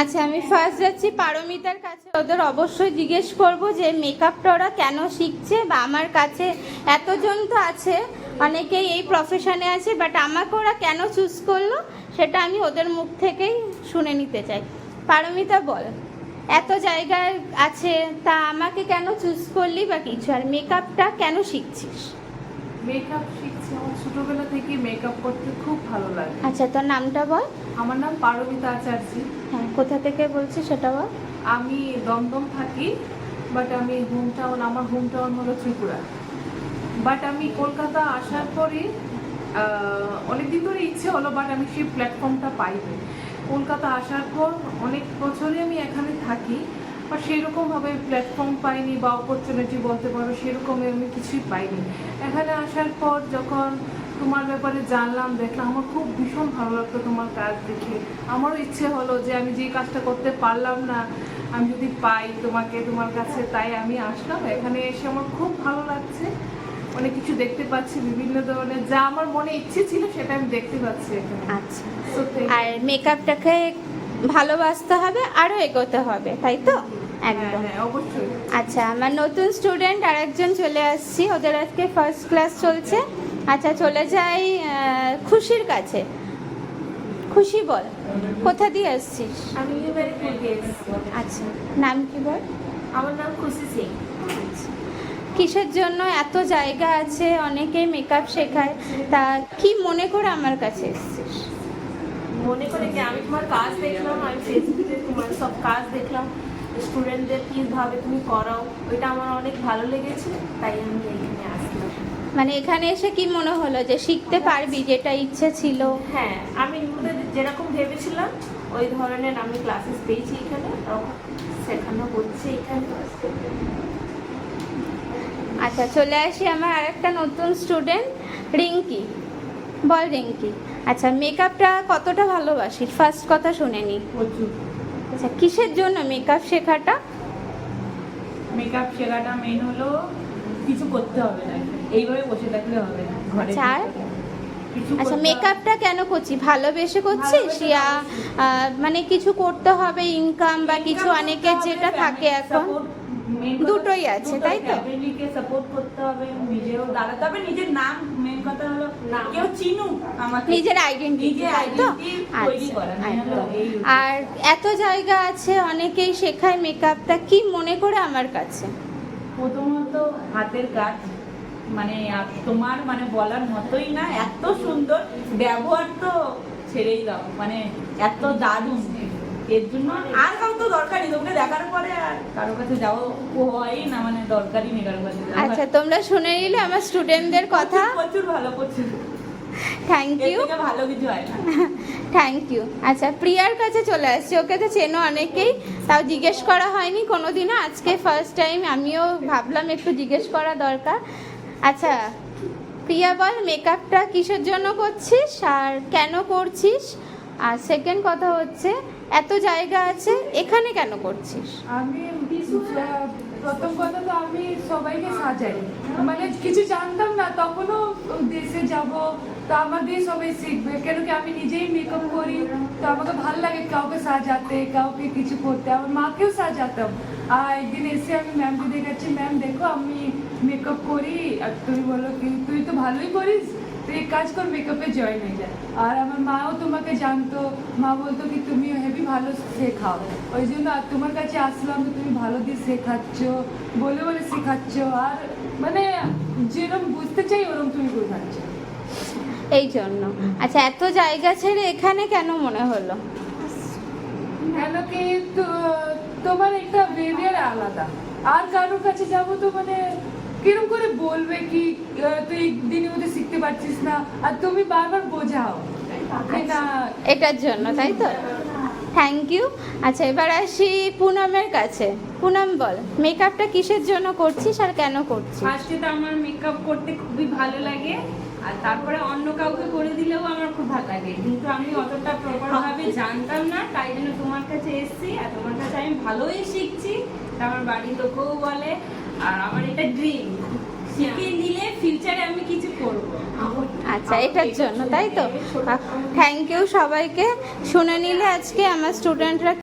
আচ্ছা আমি ফার্স্ট যাচ্ছি পারমিতার কাছে। ওদের অবশ্যই জিজ্ঞেস করব যে মেকআপটা ওরা কেন শিখছে বা আমার কাছে এতজন তো আছে, অনেকেই এই প্রফেশনে আছে বাট আমাকে ওরা কেন চুজ করল সেটা আমি ওদের মুখ থেকেই শুনে নিতে চাই। পারমিতা, বল। এত জায়গায় আছে, তা আমাকে কেন চুজ করলি বা কিছু? আর মেকআপটা কেন শিখছিস? মেকআপ শিখছি আমার ছোটবেলা থেকে। মেকআপ করতে খুব ভালো লাগে। আচ্ছা তোর নামটা বল? আমার নাম পারমিতা আচার্যি। হ্যাঁ কোথা থেকে বলছিস সেটা বল? আমি দমদম থাকি বাট আমি হোম টাউন আমার হোম টাউন হলো ত্রিপুরা। বাট আমি কলকাতা আসার পরে অনেকদিন ধরে ইচ্ছে হলো বাট আমি সেই প্ল্যাটফর্মটা পাইনি। কলকাতা আসার পর অনেক বছরই আমি এখানে থাকি বা সেরকমভাবে প্ল্যাটফর্ম পাইনি বা অপরচুনিটি বলতে পারো সেরকম আমি কিছুই পাইনি। এখানে আসার পর যখন তোমার ব্যাপারে জানলাম দেখলাম আমার খুব ভীষণ ভালো লাগতো তোমার কাজ দেখে। আমারও ইচ্ছে হলো যে আমি যে কাজটা করতে পারলাম না আমি যদি পাই তোমাকে তোমার কাছে তাই আমি আসলাম। এখানে এসে আমার খুব ভালো লাগছে। অনেক কিছু দেখতে পাচ্ছি বিভিন্ন ধরনের যা আমার মনে ইচ্ছে ছিল সেটা আমি দেখতে পাচ্ছি এখানে। আচ্ছা। আর মেকআপটাকে ভালোবাসতে হবে আরও এগোতে হবে তাই তো? হ্যাঁ একদম। হ্যাঁ অবশ্যই। আচ্ছা আমার নতুন স্টুডেন্ট আরেকজন চলে আসছি ওদের আজকে ফার্স্ট ক্লাস চলছে। আচ্ছা চলে যাই খুশির কাছে। খুশি বল কোথা দিয়ে আসছিস আমি আচ্ছা নাম কি বল? আমার নাম খুশি সিং। আচ্ছা। কিসের জন্য এত জায়গা আছে? অনেকেই মেকআপ শেখায়। তা কি মনে করে আমার কাছে এসছিস? মনে করে কি আমি তোমার কাজ দেখলাম আমি ফেসবুকে তোমার সব কাজ দেখলাম। স্টুডেন্টদের কীভাবে তুমি করাও ওইটা আমার অনেক ভালো লেগেছে তাই আমি এখানে আসলাম। মানে এখানে এসে কি মনে হলো যে শিখতে পারবি যেটা ইচ্ছে ছিল? হ্যাঁ আমি যেরকম ভেবেছিলাম ওই ধরনের আমি ক্লাসেস পেয়েছি এখানে শেখানো হচ্ছে এখানে। আচ্ছা চলে আসি আমার আরেকটা নতুন স্টুডেন্ট রিঙ্কি। বল রিঙ্কি। আচ্ছা মেকআপটা কতটা ভালোবাসি? ফার্স্ট কথা শুনে নি। প্রচুর। আচ্ছা কিসের জন্য মেকআপ শেখাটা? মেকআপ শেখাটা মেন হলো কিছু করতে হবে না। এইভাবে বসে থাকলে হবে না আচ্ছা, আচ্ছা মেকআপটা কেন করছি? ভালোবেসে করছিস ভালোবেসে ইয়া মানে কিছু করতে হবে ইনকাম বা কিছু অনেকের যেটা থাকে এখন। দুটোই আছে, তাই তো? ফ্যামিলিকে সাপোর্ট করতে হবে নিজেও দাঁড়াতে হবে নিজের নাম মেন কথা হলো। কেউ চিনুক আমাকে। নিজের আইডেন্টিটি তাই তো? আচ্ছা। এই আর এত জায়গা আছে অনেকেই শেখায় মেকআপটা কি মনে করে আমার কাছে? প্রথমত হাতের কাজ মানে তোমার মানে বলার মতোই না এত সুন্দর ব্যবহার তো ছেড়েই দাও মানে এত দারুণ। এর জন্য আর কাউ তো দরকারই তোমাকে দেখার পরে আর কারও কাছে যাও হয়ই না মানে দরকারই নেই কারও কাছে। আচ্ছা তোমরা শুনে নিলে আমার স্টুডেন্টদের কথা। প্রচুর, প্রচুর ভালো প্রচুর। থ্যাংক ইউ ভালো কিছু হয় না। থ্যাংক ইউ আচ্ছা প্রিয়ার কাছে চলে আসছি। ওকে তো চেনো অনেকেই। তাও জিজ্ঞেস করা হয়নি কোনোদিনও। আজকে ফার্স্ট টাইম আমিও ভাবলাম একটু জিজ্ঞেস করা দরকার। আচ্ছা প্রিয়া বল মেকআপটা কিসের জন্য করছিস? আর কেন করছিস? আর সেকেন্ড কথা হচ্ছে এত জায়গা আছে এখানে কেন করছিস? আমি প্রথম কথা তো আমি সবাইকে সাজাই। মানে কিছু জানতাম না, তখনও দেশে যাব, তো আমার দিয়ে সবাই শিখবে। কেন কি আমি নিজেই মেকআপ করি, তো আমাকে ভালো লাগে কাউকে সাজাতে, কাউকে কিছু করতে। আমার মাকেও সাজাতাম। আর একদিন এসে আমি ম্যামকে দেখাচ্ছি ম্যাম দেখো আমি মেকআপ করি। আর তুমি বলো কি, তুই তো ভালোই করিস। তুই এক কাজ কর মেকআপে জয়েন হয়ে যায় আর আমার মাও তোমাকে জানতো মা বলতো কি তুমি হেভি ভালো শেখাও। ওই জন্য আর তোমার কাছে আসলাম তুমি ভালো দিয়ে শেখাচ্ছ বলে বলে শেখাচ্ছ আর মানে যেরকম বুঝতে চাই ওরকম তুমি বোঝাচ্ছ। এই জন্য। আচ্ছা এত জায়গা ছেড়ে এখানে কেন মনে হলো? কেন কি তোমার একটা বিহেভিয়ার আলাদা। আর কারোর কাছে যাব তো মানে কিরম করে বলবে কি তুই দিনের মধ্যে শিখতে পারছিস না আর তুমি বারবার বোঝাও। এটার জন্য তাই তো? থ্যাংক ইউ আচ্ছা এবার আসি পুনমের কাছে। পুনম বল মেকআপটা কিসের জন্য করছিস আর কেন করছিস? ফার্স্টে তো আমার মেকআপ করতে খুবই ভালো লাগে আর তারপরে অন্য কাউকে করে দিলেও আমার খুব ভালো লাগে। কিন্তু আমি অতটা প্রপারভাবে জানতাম না তাই জন্য তোমার কাছে এসেছি আর তোমার কাছে আমি ভালোই শিখছি আমার বাড়ির লোকেও বলে আর আমার এটা ড্রিম শিখে নিলে ফিউচারে আমি কিছু করব আচ্ছা এটার জন্য তাই তো? থ্যাংক ইউ সবাইকে। শুনে নিলে আজকে আমার স্টুডেন্টরা